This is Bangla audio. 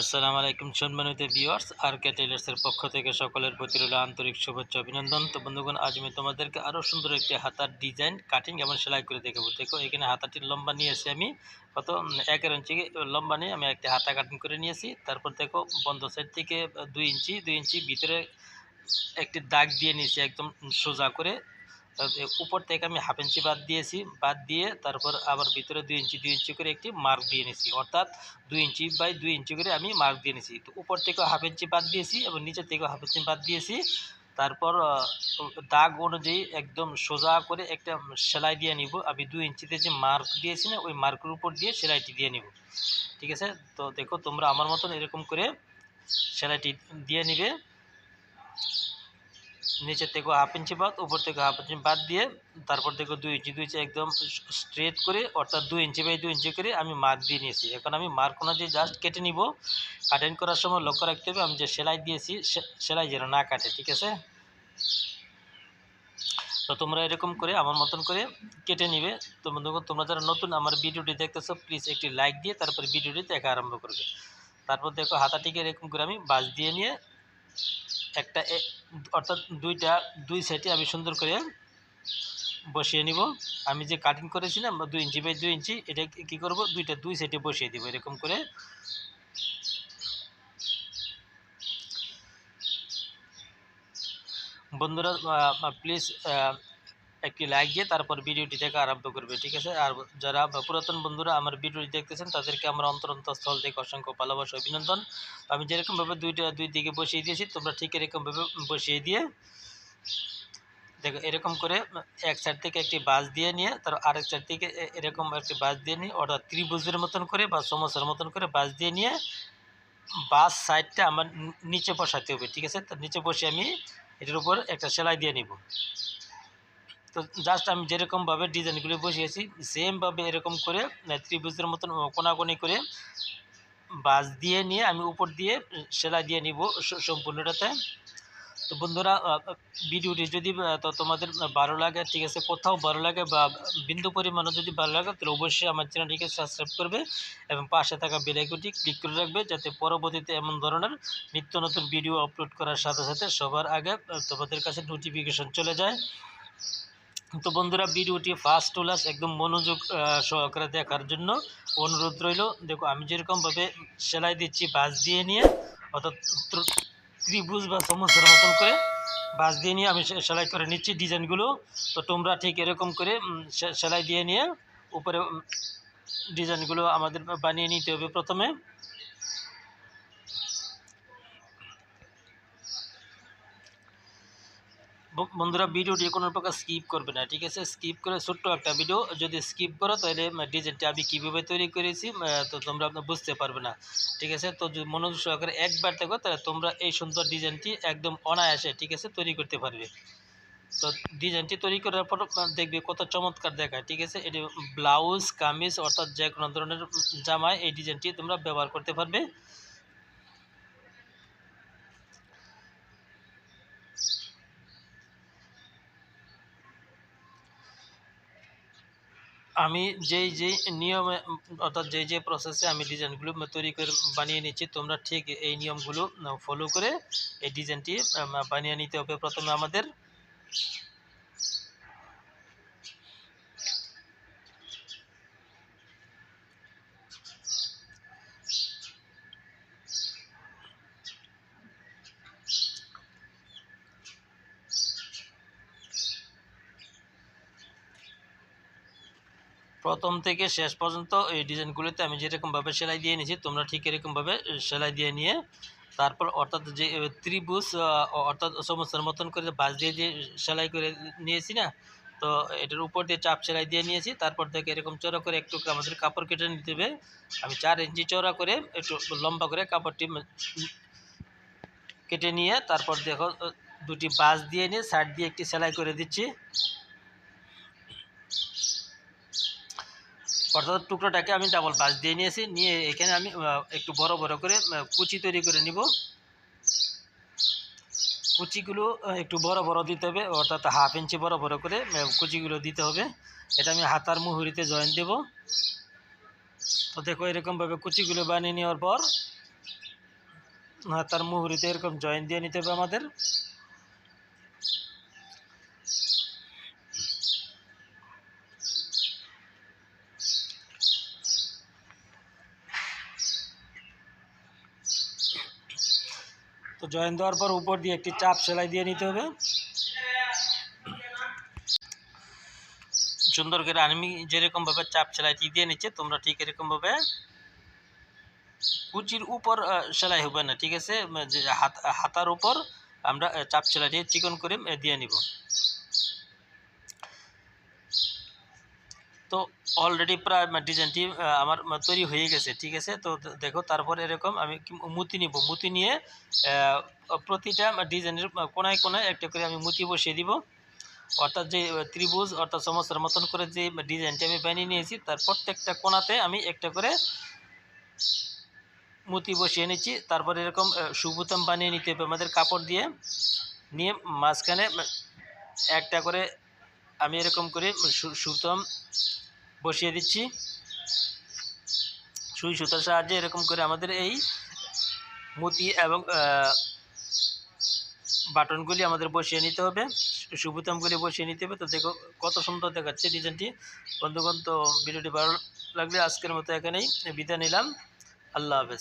আসসালামু আলাইকুম সম্মানিত ভিউয়ার্স আর কে টেলার্সের পক্ষ থেকে সকলের প্রতি রইল আন্তরিক শুভেচ্ছা অভিনন্দন। তো বন্ধুগণ, আজ আমি তোমাদেরকে আরও সুন্দর একটি হাতার ডিজাইন কাটিং এবং সেলাই করে দেখাবো। দেখো, এখানে হাতাটির লম্বা নিয়েছি আমি কত একের ইঞ্চি লম্বা নিয়ে আমি একটি হাতা কাটিং করে নিয়েছি। তারপর দেখো, বন্ধ সাইড থেকে দুই ইঞ্চি দুই ইঞ্চি ভিতরে একটি দাগ দিয়ে নিয়েছি একদম সোজা করে। উপর থেকে আমি হাফ ইঞ্চি বাদ দিয়েছি, বাদ দিয়ে তারপর আবার ভিতরে দুই ইঞ্চি দুই ইঞ্চি করে একটি মার্ক দিয়ে নিয়েছি। অর্থাৎ দুই ইঞ্চি বাই দুই ইঞ্চি করে আমি মার্ক দিয়ে নিয়েছি। তো উপর থেকেও হাফ ইঞ্চি বাদ দিয়েছি এবং নিচের থেকেও হাফ ইঞ্চি বাদ দিয়েছি। তারপর দাগ অনুযায়ী একদম সোজা করে একটা সেলাই দিয়ে নিব। আমি দুই ইঞ্চিতে যে মার্ক দিয়েছি না, ওই মার্কের উপর দিয়ে সেলাইটি দিয়ে নিব। ঠিক আছে? তো দেখো তোমরা আমার মতন এরকম করে সেলাইটি দিয়ে নিবে। নিচের থেকে হাফ ইঞ্চি বাদ, উপর থেকে হাফ ইঞ্চি বাদ দিয়ে তারপর থেকে দুই ইঞ্চি দুই ইঞ্চি একদম স্ট্রেট করে, অর্থাৎ দুই ইঞ্চি বাই দুই ইঞ্চি করে আমি মার্ক দিয়ে নিয়েছি। এখন আমি মার্ক অনুযায়ী জাস্ট কেটে নিব। কাটিং করার সময় লক্ষ্য রাখতে হবে, আমি যে সেলাই দিয়েছি সেলাই যেন না কাটে, ঠিক আছে? তো তোমরা এরকম করে আমার মতন করে কেটে নিবে। তো বন্ধুগণ, তোমরা যারা নতুন আমার ভিডিওটি দেখতেছো প্লিজ একটি লাইক দিয়ে তারপর ভিডিওটি দেখা আরম্ভ করবে। তারপর দেখো হাতাটিকে এরকম করে আমি বাস দিয়ে নিয়ে একটা অর্থাৎ দুইটা, দুই সাইডে আমি সুন্দর করে বসিয়ে নিব। আমি যে কাটিং করেছিলাম দুই ইঞ্চি বাই দুই ইঞ্চি এটা কি করব? দুইটা দুই সাইডে বসিয়ে দিব এরকম করে। বন্ধুরা প্লিজ একটি লাইক দিয়ে তারপর ভিডিওটি দেখা আরম্ভ করবে, ঠিক আছে? আর যারা পুরাতন বন্ধুরা আমার ভিডিওটি দেখতেছেন, তাদেরকে আমার অন্তরন্ত স্থল থেকে অসংখ্য ভালোবাসা, অভিনন্দন। আমি যেরকমভাবে দুইটা, দুই দিকে বসিয়ে দিয়েছি, তোমরা ঠিক এরকমভাবে বসিয়ে দিয়ে দেখো, এরকম করে এক সাইড থেকে একটি বাস দিয়ে নিয়ে, তার আরেক সাইড থেকে এরকম একটি বাস দিয়ে নিয়ে, অর্থাৎ ত্রিভুজের মতন করে বা সমস্যার মতন করে বাস দিয়ে নিয়ে বাস সাইডটা আমার নিচে বসাতে হবে, ঠিক আছে? তার নিচে বসে আমি এটার উপর একটা সেলাই দিয়ে নিব। তো জাস্ট আমি যেরকমভাবে ডিজাইনগুলি বসিয়েছি সেমভাবে এরকম করে ত্রিভুজের মতন কোনাকুনি করে বাস দিয়ে নিয়ে আমি উপর দিয়ে সেলাই দিয়ে নিব সম্পূর্ণটাতে। তো বন্ধুরা ভিডিওটি যদি তোমাদের ভালো লাগে, ঠিক আছে, কোথাও ভালো লাগে বা বিন্দু পরিমাণও যদি ভালো লাগে, তাহলে অবশ্যই আমার চ্যানেলটিকে সাবস্ক্রাইব করবে এবং পাশে থাকা বেলাইকনটি ক্লিক করে রাখবে, যাতে পরবর্তীতে এমন ধরনের নিত্য নতুন ভিডিও আপলোড করার সাথে সাথে সবার আগে তোমাদের কাছে নোটিফিকেশন চলে যায়। তো বন্ধুরা, ভিডিওটি ফার্স্ট টু লাস্ট একদম মনোযোগ সহকারে দেখার জন্য অনুরোধ রইল। দেখো, আমি যেরকমভাবে সেলাই দিচ্ছি বাস দিয়ে নিয়ে, অর্থাৎ ত্র- ত্রিভুজ বা সমস্যার মতন করে বাস দিয়ে নিয়ে আমি সেলাই করে নিচ্ছি ডিজাইনগুলো। তো তোমরা ঠিক এরকম করে সেলাই দিয়ে নিয়ে উপরে ডিজাইনগুলো আমাদের বানিয়ে নিতে হবে প্রথমে। বন্ধুরা, ভিডিওটি কোনো প্রকার স্কিপ করবে না, ঠিক আছে? স্কিপ করে ছোট্ট একটা ভিডিও যদি স্কিপ করো, তাহলে ডিজাইনটা আমি কীভাবে তৈরি করেছি তো তোমরা বুঝতে পারবে না, ঠিক আছে? তো যদি মনোযোগ সহকারে একবার দেখো, তাহলে তোমরা এই সুন্দর ডিজাইনটি একদম অনায়াসে, ঠিক আছে, তৈরি করতে পারবে। তো ডিজাইনটি তৈরি করার পর দেখবে কত চমৎকার দেখায়, ঠিক আছে? এটি ব্লাউজ কামিজ, অর্থাৎ যে কোনো ধরনের জামায় এই ডিজাইনটি তোমরা ব্যবহার করতে পারবে। আমি যেই যেই নিয়মে, অর্থাৎ যেই যে প্রসেসে আমি ডিজাইনগুলো তৈরি করে বানিয়ে নিচ্ছি, তোমরা ঠিক এই নিয়মগুলো ফলো করে এই ডিজাইনটি বানিয়ে নিতে হবে প্রথমে আমাদের। প্রথম থেকে শেষ পর্যন্ত এই ডিজাইনগুলোতে আমি যেরকমভাবে সেলাই দিয়ে নিয়েছি, তোমরা ঠিক এরকমভাবে সেলাই দিয়ে নিয়ে তারপর অর্থাৎ যে ত্রিভুজ অর্থাৎ সমস্যার মতন করে বাস দিয়ে দিয়ে সেলাই করে নিয়েছি না, তো এটার উপর দিয়ে চাপ সেলাই দিয়ে নিয়েছি, তারপর থেকে এরকম চড়া করে একটু আমাদের কাপড় কেটে নিতে হবে। আমি চার ইঞ্চি চড়া করে একটু লম্বা করে কাপড়টি কেটে নিয়ে তারপর দেখো দুটি বাস দিয়ে নিয়ে সাইড দিয়ে একটি সেলাই করে দিচ্ছি। অর্থাৎ টুকরোটাকে আমি ডাবল বাস দিয়ে নিয়েছি। নিয়ে এখানে আমি একটু বড় বড় করে কুচি তৈরি করে নিব। কুচিগুলো একটু বড় বড় দিতে হবে, অর্থাৎ হাফ ইঞ্চি বড় বড় করে কুচিগুলো দিতে হবে। এটা আমি হাতার মুহুরিতে জয়েন দেব। তো দেখো এরকমভাবে কুচিগুলো বানিয়ে নেওয়ার পর, হাতার মুহুরিতে এরকম জয়েন দিয়ে নিতে হবে আমাদের। তো জয়েন দেওয়ার পর উপর দিয়ে একটি চাপ সেলাই দিয়ে নিতে হবে। সুন্দর করে আমি যেরকমভাবে চাপ সেলাইটি দিয়ে নিচ্ছে, তোমরা ঠিক এরকমভাবে কুচির উপর সেলাই হবে না, ঠিক আছে? হাত হাতার উপর আমরা চাপ চাপ সেলাইটি চিকন করে দিয়ে নিব। তো অলরেডি প্রায় ডিজাইনটি আমার তৈরি হয়ে গেছে, ঠিক আছে? তো দেখো, তারপর এরকম আমি মুতি নিব। মুতি নিয়ে প্রতিটা ডিজাইনের কোনায় কোনায় একটা করে আমি মুতি বসিয়ে দিব। অর্থাৎ যে ত্রিভুজ, অর্থাৎ সমস্যার মতন করে যে ডিজাইনটি আমি বানিয়ে নিয়েছি, তার প্রত্যেকটা কোনাতে আমি একটা করে মুতি বসিয়ে নিচ্ছি। তারপর এরকম সুবোতাম বানিয়ে নিতে হবে আমাদের কাপড় দিয়ে। নিয়ে মাঝখানে একটা করে আমি এরকম করে সু- সুতম বসিয়ে দিচ্ছি। সুই সুতার সাহায্যে এরকম করে আমাদের এই মুতি এবং বাটনগুলি আমাদের বসিয়ে নিতে হবে। সুবোতামগুলি বসিয়ে নিতে হবে। তো দেখো কত সুন্দর দেখাচ্ছে ডিজাইনটি। বন্ধুগণ, তো ভিডিওটি ভালো লাগলে আজকের মতো এখানেই বিদায় নিলাম। আল্লাহ হাফেজ।